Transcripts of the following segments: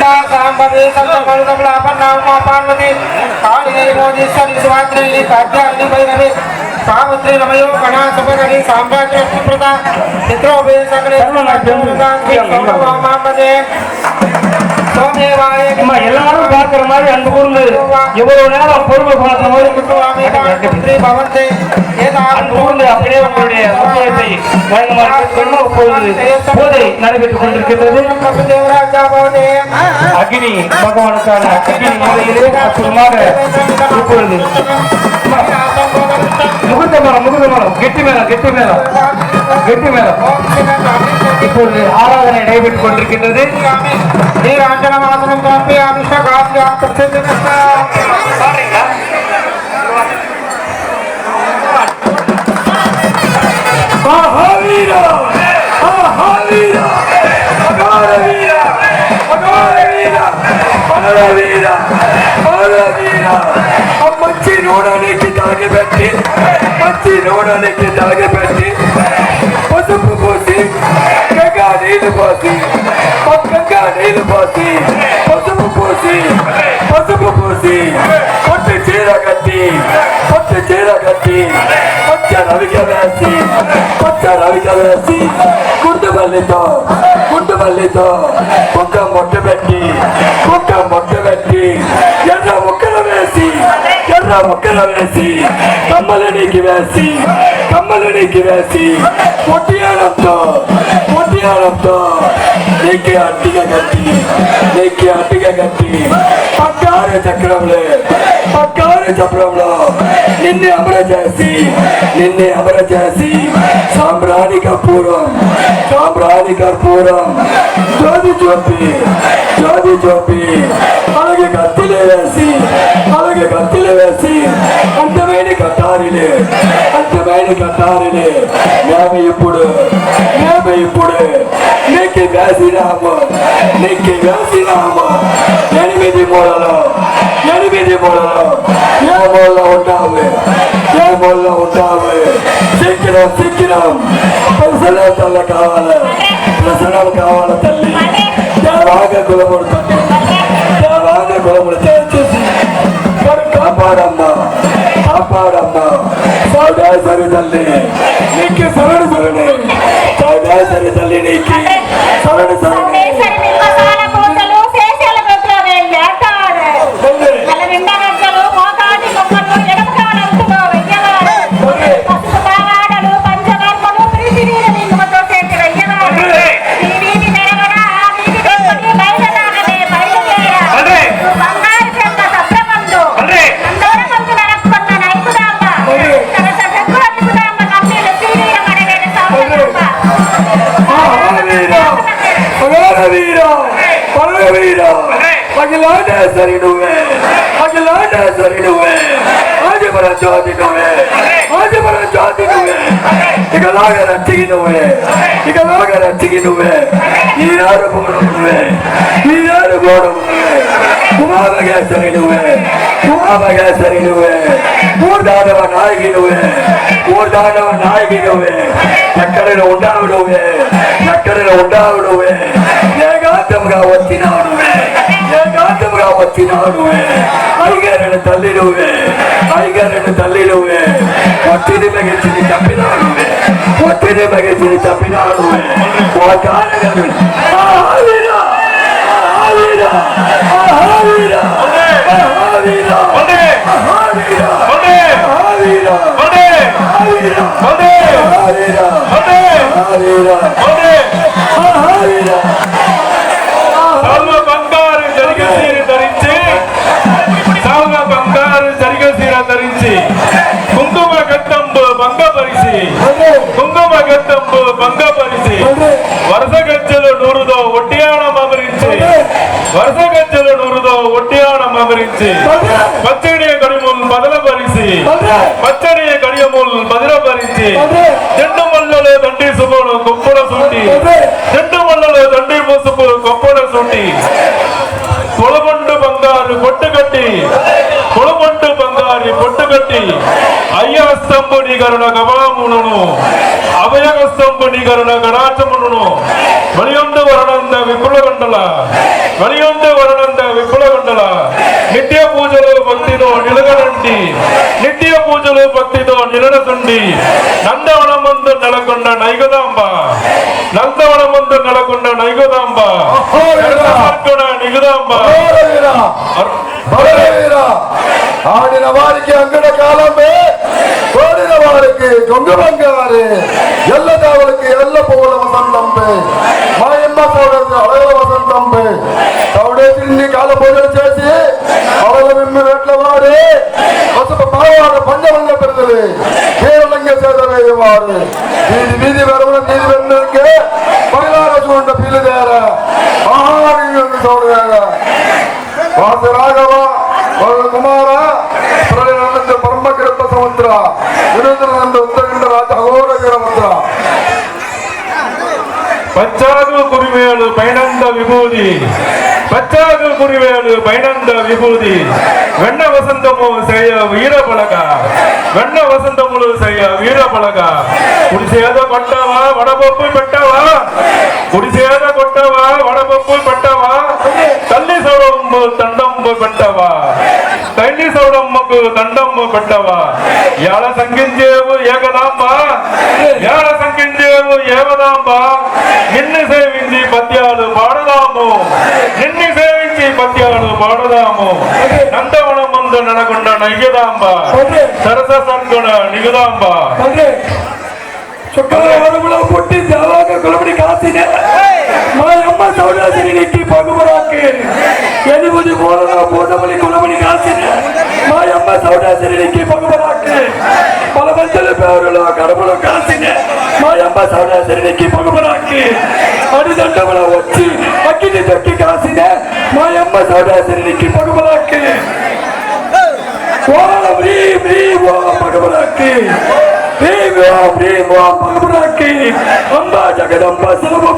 శ్రీగుండా సాంబది సంతపడుతముల అపన్నామ పార్వతి కాళిదేవి మోది సన్నివాత్రి కాద్యాన్ని భైరవి సావిత్రి రమయో కణా సుభగణి సాంబాటి సుప్రత చిత్రోభే సకలే సర్వనాథ్యందే எல்லாரும் பார்க்கிற மாதிரி அன்பு கூர்ந்து இவ்வளவு நேரம் பொறுப்பு பார்த்த மாதிரி அன்போடு அப்படியே அக்னி பகவானுக்கான அக்னி முறையிலே அற்புதமாக இப்பொழுது முகூர்த்த மேலம் முகூர்த்த மேலம் கெட்டி மேலம் கெட்டி மேலம் கெட்டி மேலம் இப்பொழுது ஆராதனை நடைபெற்றுக் கொண்டிருக்கின்றது. நீர் ஆஞ்சலமாசனம் காப்பி அபிஷேகம். నూనెకి తాగిపెట్టి మంచి నూనెకి తాగిపెట్టి పసుపు పోసి గంగా నీళ్లు పోసి గంగా నీళ్లు పోసి పసుపు పోసి పసుపు పోసి పొట్టు చీర కట్టి పొట్టు చీర కట్టి పచ్చ రవిక వేసి పచ్చ రవిక వేసి గుండు మల్లితో గుండు మల్లితో కుక్క మొట్ట పెట్టి కుక్క మొట్ట పెట్టి ఎర్ర ముక్కలు వేసి ఎర్ర ముక్కలు వేసి కమ్మలనికి వేసి కమ్మలనికి వేసి పొట్టియాడంతో పొట్టియాడంతో నీకు అట్టిగా కట్టి నీకు అట్టిగా కట్టి పక్కారు చక్రంలో పక్కారు చక్రంలో నిన్ను అమర చేసి నిన్ను అమర చేసి సాంబ్రాణి కర్పూరం సాంబ్రాణి కర్పూరం జ్యోతి చూపి జ్యోతి చూపి అలాగే కత్తిలే వేసి అలాగే కత్తిలే వేసి అంతమైన కట్టారిలే అంతమైన కట్టారిలే మేము ఇప్పుడు మేము ఇప్పుడు నీకు వేసినాము నీకు వేసినాము ఎనిమిది మూలలో ఎనిమిది మూలలో ఏ మూలలో ఉంటావు ఏ మూలలో ఉంటావు సిక్కిరం సిక్కిరం ప్రసన్నం తల్ల కావాలి ప్రసన్నం కావాలి తల్లి దేవాగ కులముడు తల్లి దేవాగ కులముడు చేసి కాపాడమ్మా కాపాడమ్మా సౌడేశ్వరి తల్లి నీకు శరణు శరణి సౌడేశ్వరి తల్లి నీకు శరణు శరణి எங்களாக ரத்திகினுமே எங்களாக ரத்திகினுமே நீ யாரு போடுமே நீ யாரு போடுமே உமாவக சரிடுவே உமாவக சரிடுவே ஊர்தானவ நாயகிடுவே ஊர்தானவ நாயகிடுவே சக்கரையில உண்டாவிடுவே சக்கரையில உண்டாவிடுவே ஏகாத்தம்கா ஒத்தினாடுவே என் காட்டு கிராமத்தினாடுவேன் ஐகரனு தள்ளிடுவேன் ஐகரனு தள்ளிடுவேன் ஒற்றினி மகிழ்ச்சினி தப்பினாடுவேன் ஒற்றினி மகிழ்ச்சினி தப்பினாடுவேன் காரணங்கள் ஆவிரா ஆவிரா ஆவிரா ஆவிரா ஆவிரா ஆவிரா ஆவிரா ஆவிரா ஆவிரா ஆவிரா ஆவிரா పరిసి కుంకుమ గట్టంపు భంగ పరిసి వరస గజ్జలు నూరుదో ఒట్టియాణం అమరించి వరస గజ్జలు నూరుదో ఒట్టియాణం అమరించి పచ్చడి కడిముల్ బదల పరిసి పచ్చడి కడియముల్ బదిల పరిచి చెండు మల్లలో దండి సుమను కుప్పుడ సుంటి అయ్యస్తంభుని గరుణ గవామును అభయస్తంభుని గరుణ గణాచమును మరియొందు వరణంద విపులగండల మరియొందు వరణంద విపులగండల నిత్య పూజలు భక్తితో నిలగనండి నిత్య పూజలు భక్తితో నిలనతుండి నందవన ముందు నెలకొండ నైగదాంబ నందవన ముందు నెలకొండ నైగదాంబ. నిగుదాంబ ఆడిన వారికి అంగడ కాలమే వారికి కొంగు బంగారు ఎల్ల దేవులకి ఎల్ల పువ్వుల వసంతంపే మా ఎమ్మ సోదరు అడగల వసంతంపే తౌడే తిండి కాల పూజలు చేసి అవల మిమ్మి వెట్ల వాడి పసుపు పావాడ పంచమంగా పెడుతుంది కేవలంగా చేదవేయవారు వీధి వీధి వెరవన వీధి వెన్నకే పగలార చూడ పిల్లిదేర మహారాజు చూడగా వాసు రాఘవ பச்சாக குருமேலு பயணந்த விபூதி. పచ్చాగు కురివేలు పైనంద విభూది వెన్న వసంతము సేయ వీర పలక వెన్న వసంతములు సేయ వీర పలక కుడిసేద కొట్టవా వడపప్పు పెట్టవా కుడిసేద కొట్టవా వడపప్పు పెట్టవా తల్లి సౌడమ్ము తండమ్ము పెట్టవా తల్లి సౌడమ్మకు దండమ్ము పెట్టవా యాడ సంగించేవు ఏకదాంబ యాడ సంగించేవు ఏకదాంబ నిన్ను సేవించి నయ్యదాంబ సరస సద్గుణ నిగుదాంబ శుక్రవారంలో పుట్టి దేవాక కులబడి కాసిన మా అమ్మ సౌదాసిరికి పగుమరాకి ఎనిమిది మూలలో పూటమని కులబడి కాసిన మా అమ్మ సౌదాసిరికి పగుమరాకి బలవంతుల పేరులో కడుపులో కాసిన మా అమ్మ సౌదాసిరికి పగుమరాకి అడిదండములో వచ్చి అగ్గిని తొక్కి కాసిన మా అమ్మ సౌదాసిరికి పగుమరాకి Walau ini buang pagi-pagi, ini walau ini buang pagi-pagi, ambil jaga dan pasang.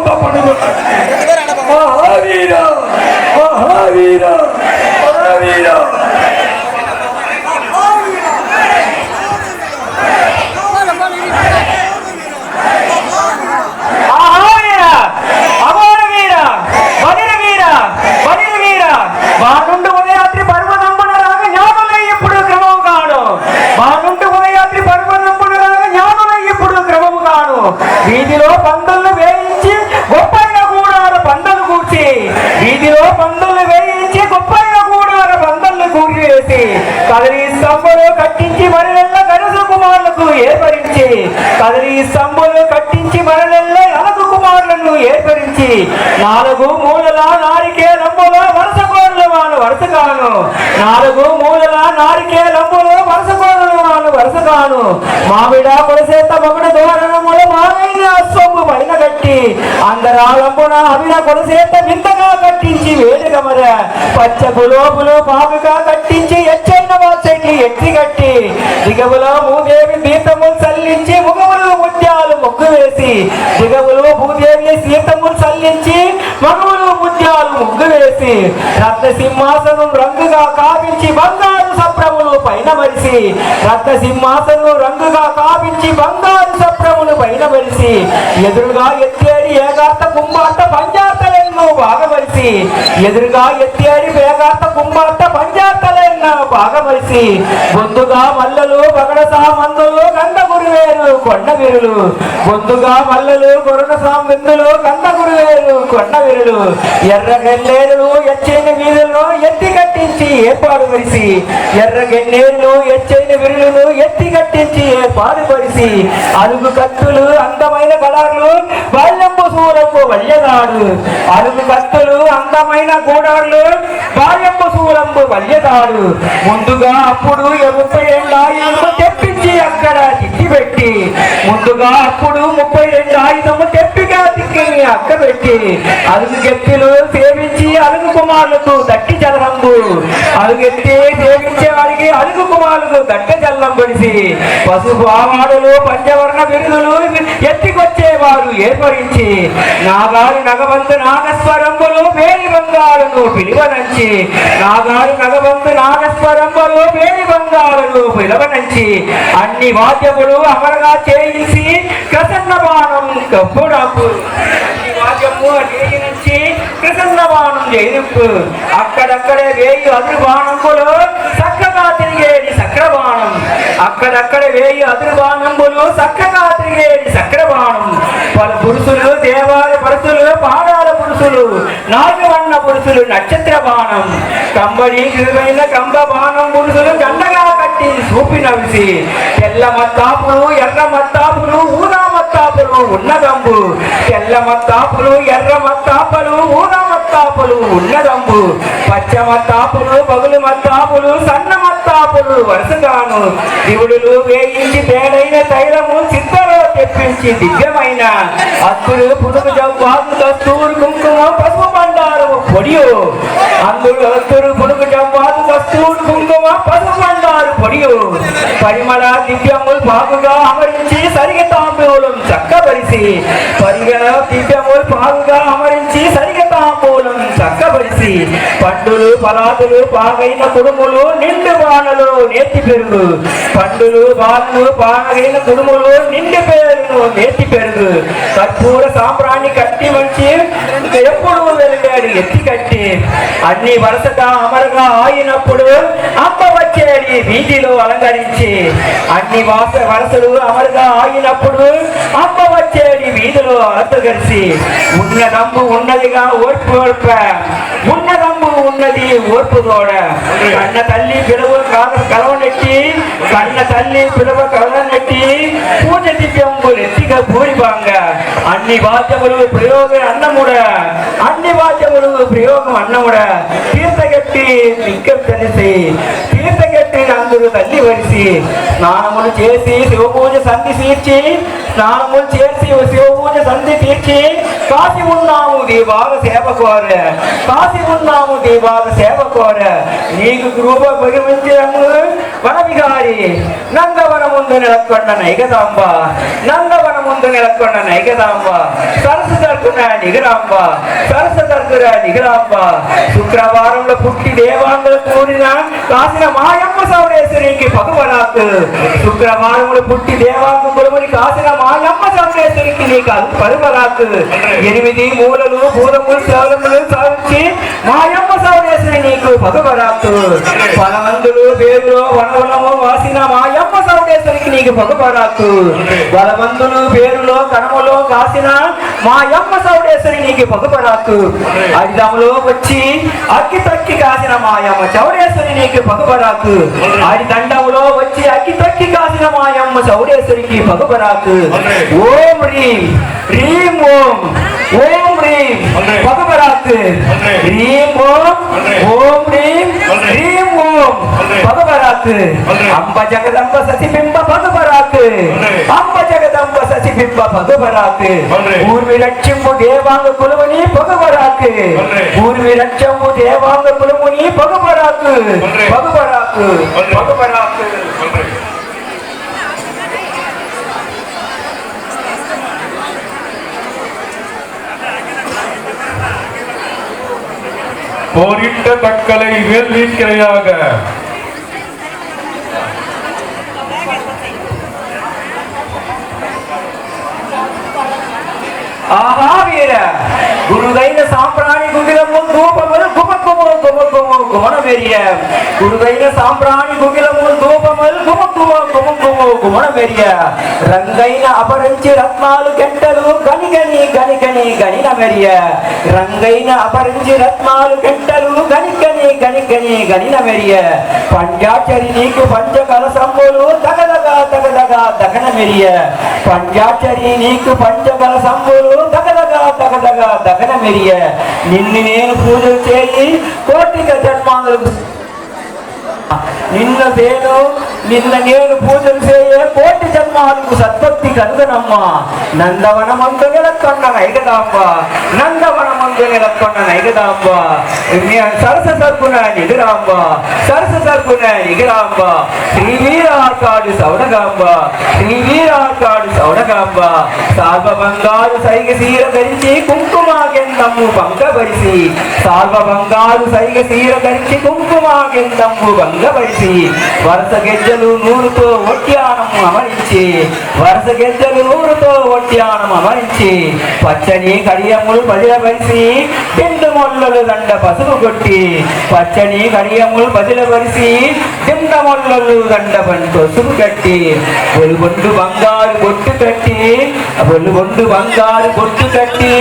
తంబులు కట్టించి మనలెల్లే నలుగు కుమారులను ఏర్పరించి నాలుగు మూలల నారికే రంబుల వరుస కోరులు వాళ్ళు వరుసగాను. నాలుగు మూలల నారికే రంబులు వరుస కోరులు వాళ్ళు వరుసగాను. మావిడ కొలసేత మొగడు దోరణముల మామైన అశ్వంబు పైన కట్టి అందరాలంబున అవిన కొలసేత వింతగా కట్టించి వేడుక మర పచ్చ గులోపులు పాపగా కట్టించి ఎచ్చైన వాసెట్లు ఎత్తి కట్టి దిగవుల మూదేవి దీపము చల్లించి ముగములు ముత్యాలు ముగ్గు వేసి దిగములు భూదేవి సీతములు చల్లించి మగములు ముత్యాలు ముగ్గు వేసి రత్న సింహాసనం రంగుగా కావించి బంగారు సప్రములు పైన మరిసి రత్న సింహాసనం రంగుగా కావించి బంగారు సప్రములు పైన మరిసి ఎదురుగా ఎత్తేడి ఏకార్త కుంభార్త పంచాతలను బాగమరిసి ఎదురుగా ఎత్తేడి వేగార్త కుంభార్త పంచాతలను బాగమరిసి ముందుగా మల్లలు బగడసా మందులు గంధ గురువేరు కొండ విరులు. ముందుగా మల్లలు గొరడ సాంబిందులు గంధ గురువేరు కొండ విరులు. ఎర్ర గెల్లేరులు ఎచ్చైన వీధులను ఎత్తి కట్టించి ఏర్పాటు పరిసి ఎర్ర గెన్నేరులు ఎచ్చైన విరులను ఎత్తి కట్టించి ఏర్పాటు పరిసి అరుగు కత్తులు అందమైన కళారులు బాల్యంపు సూరంపు వల్యనాడు అరుగు కత్తులు అందమైన గూడాళ్ళు బాల్యంపు సూరంపు వల్యదాడు ముందుగా అప్పుడు ముప్పై ముందుగా అప్పుడు ముప్పై రెండు ఆయుధము తెప్పిగా తిక్కి అక్క పెట్టి అలుగు గెత్తులు సేవించి అలుగు కుమారులకు దట్టి చదరంబు అలుగెత్తి సేవించే వారికి అలుగు కుమారులకు దట్ట జల్లం పడిసి పసుపు ఆవాడలు పంచవర్ణ బిరుదులు ఎత్తికొచ్చేవారు ఏర్పరించి నాగారు నగవంతు నాగస్వరంబులు వేలి బంగారును పిలువనంచి నాగారు నగవంతు నాగస్వరంబులు వేలి బంగారును పిలువనంచి అన్ని వాద్యములు అమరగా చేయించి ప్రసన్న బాణం కప్పుడపు వాద్యము అడిగి ప్రసన్న బాణం చేయింపు అక్కడక్కడే వేయి అదురు బాణములు వేయి అదురు బాణములు చక్కగా తిరిగేది సక్ర బాణం పలు పురుషులు దేవాల పరుసులు పాదాల పురుషులు పురుషులు నాగవన్న పురుషులు నక్షత్ర బాణం కంబడి విలువైన కంబ బాణం పురుషులు గండగా కట్టి చూపిన విసి తెల్ల మత్తాపులు ఎర్ర మత్తాపులు ఊదా మత్తాపులు ఉన్నదంబు. తెల్ల మత్తాపులు ఎర్ర మత్తాపలు ఊన మత్తాపులు ఉన్నదంబు. పచ్చ మత్తాపులు పగులు మత్తాపులు సన్న మత్తాపులు వరుసగాను. శివుడులు వేయించి తేడైన తైలము చిత్తలో తెప్పించి దివ్యమైన అత్తులు పురుగు జవ్వాకు దస్తూరు కుంకుమ పసుపు బండారము పొడియు. అందులో అత్తులు పురుగు జవ్వాకు దస్తూరు కుంకుమ పసుపు బండారు పొడియు. పరిమళ దివ్యములు బాగుగా అమరించి సరిగతా పరిగణ దివ్యములు బాగుగా అమరించి సరిగ తాంబూలం చక్కబరిసి పండులు పలాదులు బాగైన కుడుములు నిండు వానలు నేతి పెరుగు పండులు బాణలు బాగైన కుడుములు నిండు పేరును నేతి పెరుగు కర్పూర సాంబ్రాణి కట్టి మంచి ఎప్పుడు వెళ్ళాడు ఎత్తి కట్టి అన్ని వరుసగా అమరుగా ఆగినప్పుడు అమ్మ వచ్చేది వీధిలో అలంకరించి అన్ని వాస వరసలు అమరుగా ఆగినప్పుడు అమ్మ వచ్చేది వీధిలో అలంకరిసి ఉన్న నమ్ము ఉన్నదిగా ఓర్పు ఓర్ప ఉన్న నమ్ము ఉన్నది ఓర్పు తోడ కన్న తల్లి పిలువ కాద కలవనెట్టి కన్న తల్లి పిలువ కలవనెట్టి పూజ దివ్యంబులు ఎత్తిగా పూరిబాంగ అన్ని వాద్యములు ప్రయోగం అన్నముడ అన్ని వాద్యములు ప్రయోగం అన్నముడ తీర్థగట్టి లింగం తెలిసి తీర్థగట్టి అందరూ తల్లి వరిసి స్నానములు చేసి శివపూజ సంధి తీర్చి స్నానములు చేసి శివపూజ సంధి తీర్చి కాసి ఉన్నాము దీవాల సేవ కోర కాసి ఉన్నాము దీవాల సేవ కోర నీకు కృప భగవంతము వనవిగారి నందవన ముందు నెలకొండ నైగదాంబ నందవన ముందు నెలకొండ నైగదాంబ సరస్సు తరకున నిగరాంబ సరస్సు తరకున నిగరాంబ శుక్రవారంలో పుట్టి దేవాంగులు కూడిన కాసిన మాయమ్మ సౌడేశ్వరికి భగవనాథ్. శుక్రవారంలో పుట్టి దేవాంగ కులముని కాసిన మాయమ్మ సౌడేశ్వరికి నీకు పరువరాత్ ఎనిమిది మూలలు పూలములు శౌలములు సాధించి మాయమ్మ సౌడేశ్వరి నీకు భగవరాత్ ఫలమందులు పేరులో వనవనము వాసిన మాయమ్మ సౌడేశ్వరికి నీకు భగవరాత్ బలమందులు పేరులో కనములో కాసిన మాయమ్మ సౌరేశ్వరి నీకు భగవరాత్ అడిదములో వచ్చి అక్కి తక్కి కాసిన మాయమ్మ చౌడేశ్వరి నీకు భగవరాత్ ఆడి దండములో వచ్చి అక్కి తక్కి కాసిన మాయమ్మ చౌడేశ్వరికి భగవరాత్ ఓం హ్రీం హ్రీం ఓం ఓం హ్రీం భగవరాత్ హ్రీం ఓం ఓం హ్రీం హ్రీం ఓం భగవరాత్ అంబ జగదంబ సతిబింబ భగవరాత్ అంబ ಬಿಂಬ ಭಗವರಾಕು ಊರ್ವಿಲಕ್ಷಂಬು ದೇವಾಂಗ ಕುಲಮುನಿ ಭಗವರಾಕು ಊರ್ವಿಲಕ್ಷಂಬು ದೇವಾಂಗ ಕುಲಮುನಿ ಭಗವರಾಕು ಭಗವರಾಕು ಭಗವರಾಕು போரிட்ட தக்கலை வேல் நீக்கிரையாக ಆಹಾ ವೀರ ಗುರುಗೈನ ಸಾಂಪ್ರಾಣಿ ಗುಗಿಲಮು ಧೂಪಮು ಗುಮಕುಮು ಗುಮಕುಮು ಗುಮಣ ವೀರ್ಯ ಗುರುಗೈನ ಸಾಂಪ್ರಾಣಿ ಗುಗಿಲಮು ಧೂಪಮು ಗುಮಕುಮ ಗುಮಕ గుణ గుమకుము రంగైన అపరించి రత్నాలు గంటలు గనిగని గనిగని గనిన మెరియ రంగైన అపరించి రత్నాలు గంటలు గనిగని గనిగని గనిన మెరియ పంజాచరి నీకు పంచ కలసంబులు తగదగా తగదగా దగన మెరియ పంజాచరి నీకు పంచకల సంబులు తగదగా తగదగా దగన మెరియ నిన్ను నేను పూజలు చేయి కోటిక జన్మాలకు నిన్న నేను నిన్న నేను పూజలు చేయ కోటి జన్మాలకు సత్పత్తి కనుగనమ్మ నందవనమందు నెలకొన్న నైగదాంబ నందవనమందు నెలకొన్న నైగదాంబ సరస సర్పున నిగురాంబ సరస సర్పున నిగురాంబ శ్రీవీరార్కాడు సౌడగాంబ శ్రీవీరార్కాడు సౌడగాంబ సాల్వ బంగారు సైగ సీర ధరించి కుంకుమ గెందము పంకబరిసి సాల్వ బంగారు సైగ సీర ధరించి కుంకుమ గిందమ్ము భంగపరిచి వరుస గెజ్జలు నూరుతో ఒట్యానము అమరించి వరుస గెజ్జలు నూరుతో ఒట్యానము అమరించి పచ్చని కడియములు బదిల పరిసి బిందు మొల్లలు దండ పసుపు కొట్టి పచ్చని కడియములు పదిలపరిచి బింద మొల్లలు దండ పంట పసుపు కట్టి ఒలుగొండు బంగారు బొట్టు కట్టి ఒలుగొండు బంగారు బొట్టు కట్టి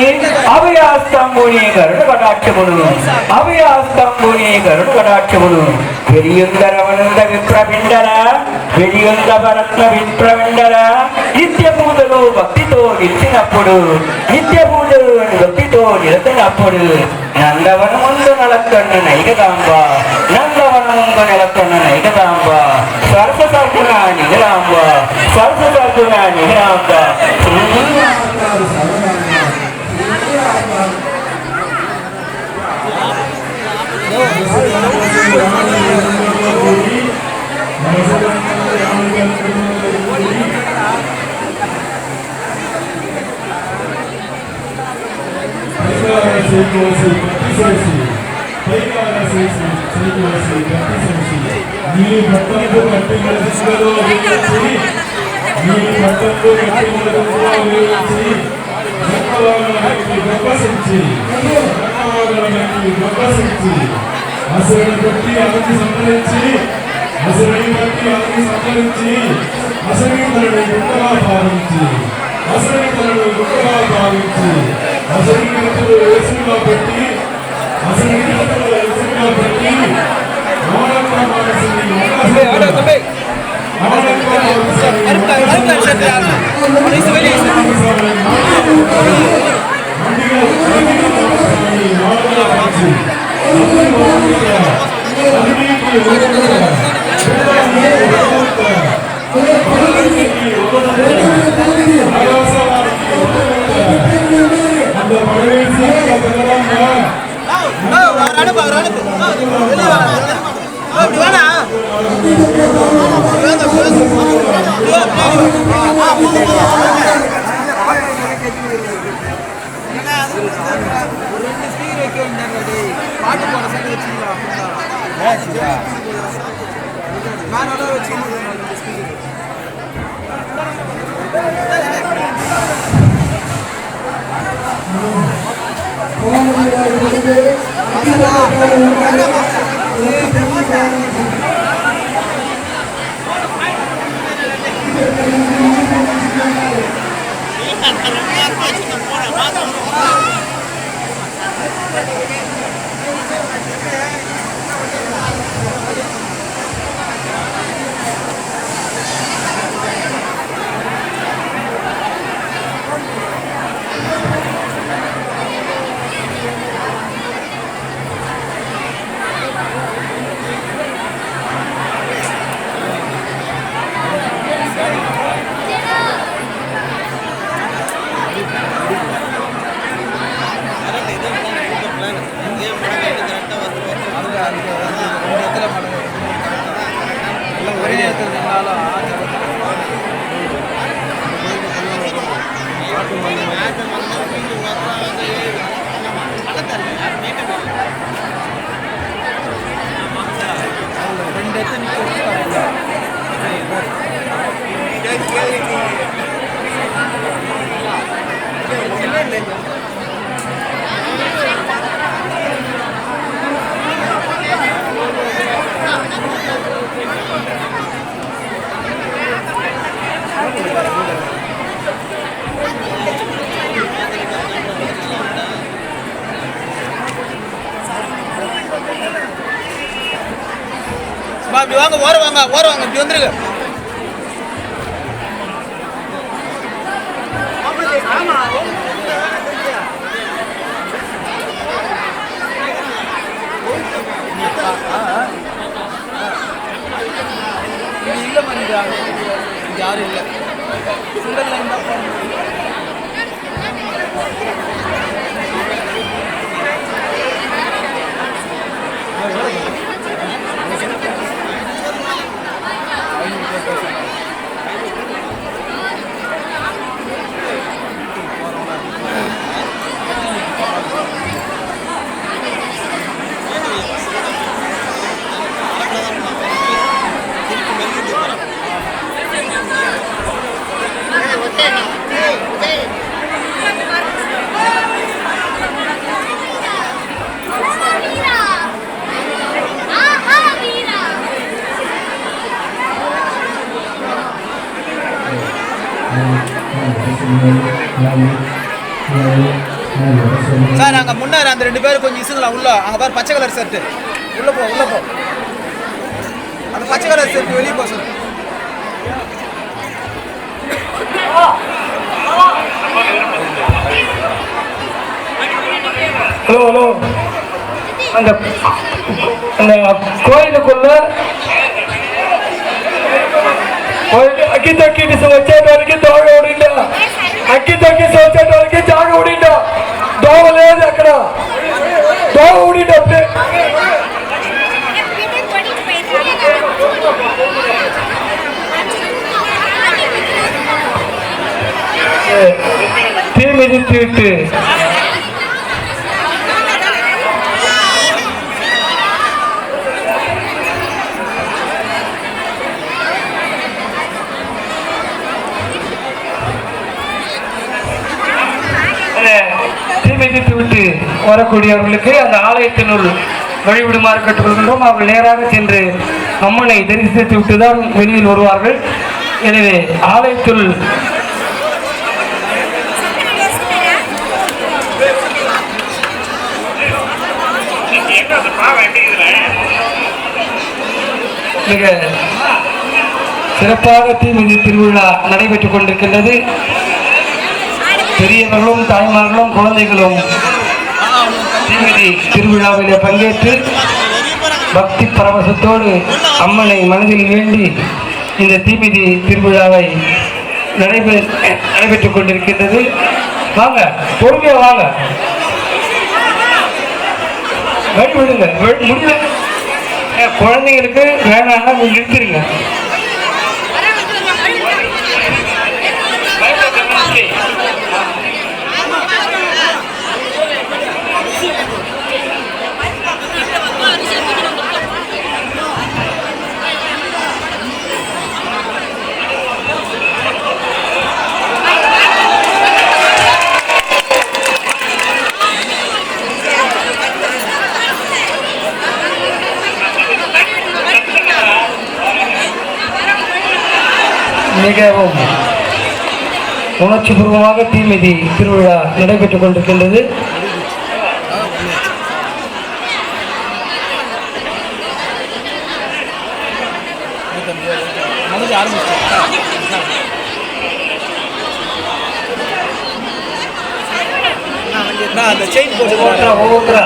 అభయాస్తంభుని గరుడు కటాక్షమును అభయాస్తంభుని గరుడు కటాక్షమును వెలియుందరవనంద విప్రపిండల వెలియుంద భరత్న విప్రపిండల నిత్య పూజలు భక్తితో నిలిచినప్పుడు నిత్య పూజలు భక్తితో నిలచినప్పుడు నందవనముందు నలకొన్న నైకదాంబ నందవనముందు నెలకొన్న నైకదాంబ సరస సర్గుణ నిగరాంబ నీళ్ళు భక్తులకు కట్టి కలిసి అసలు బట్టి అతన్ని సంతరించి అసలు బట్టి అతన్ని సంతరించి అసలు తనని గుట్టగా భావించి అసలు తనను గుట్టగా భావించి అసలు గీతలు వేసుగా పెట్టి అసలు గీతలు వేసుగా పెట్టి ఆనంద మనసుని Gracias. வாங்க ஓரம் இப்படி வந்துருக்கு சார் அங்கே முன்னாடி அந்த ரெண்டு பேரும் கொஞ்சம் இசுங்களா உள்ள. அங்கே பாரு பச்சை கலர் ஷர்ட்டு உள்ளே போ உள்ளே போ. அந்த பச்சை கலர் ஷர்ட் வெளியே போ சார். Hello hello. அந்த அந்த கோயிலுக்குள்ள கோயில் అగ్గి తొక్కి వచ్చేటోళ్ళకి దోగ ఉడిండా అగ్గి తొక్కి వచ్చేటోళ్ళకి జాగ ఉడిండా దోగ లేదు అక్కడ దోగ ఉడిండా అప్పుడే தீ வரக்கூடியவர்களுக்கு அந்த ஆலயத்தினுள் வழிவிடுமாறு கேட்டுக்கொள்கின்றோம். அவர்கள் நேராக சென்று அம்மனை தரிசித்து விட்டுதான் வெளியில் வருவார்கள். எனவே ஆலயத்துள் மிக சிறப்பாக தீமிதி திருவிழா நடைபெற்றுக் கொண்டிருக்கின்றது. பெரியவர்களும் தாய்மார்களும் குழந்தைகளும் தீமிதி திருவிழாவிலே பங்கேற்று பக்தி பரவசத்தோடு அம்மனை மனதில் வேண்டி இந்த தீமிதி திருவிழாவை நடைபெ நடைபெற்றுக் கொண்டிருக்கின்றது. வாங்க பொறுமையா வாங்க. வழி விடுங்க முடியல குழந்தைங்களுக்கு வேணாம்னா நீங்க நிறுத்திடுங்க. மிகவும் உணர்ச்சிபூர்வமாக தீமிதி திருவிழா நடைபெற்றுக் கொண்டிருக்கின்றது. ஒவ்வொருத்தரா ஒவ்வொருத்தரா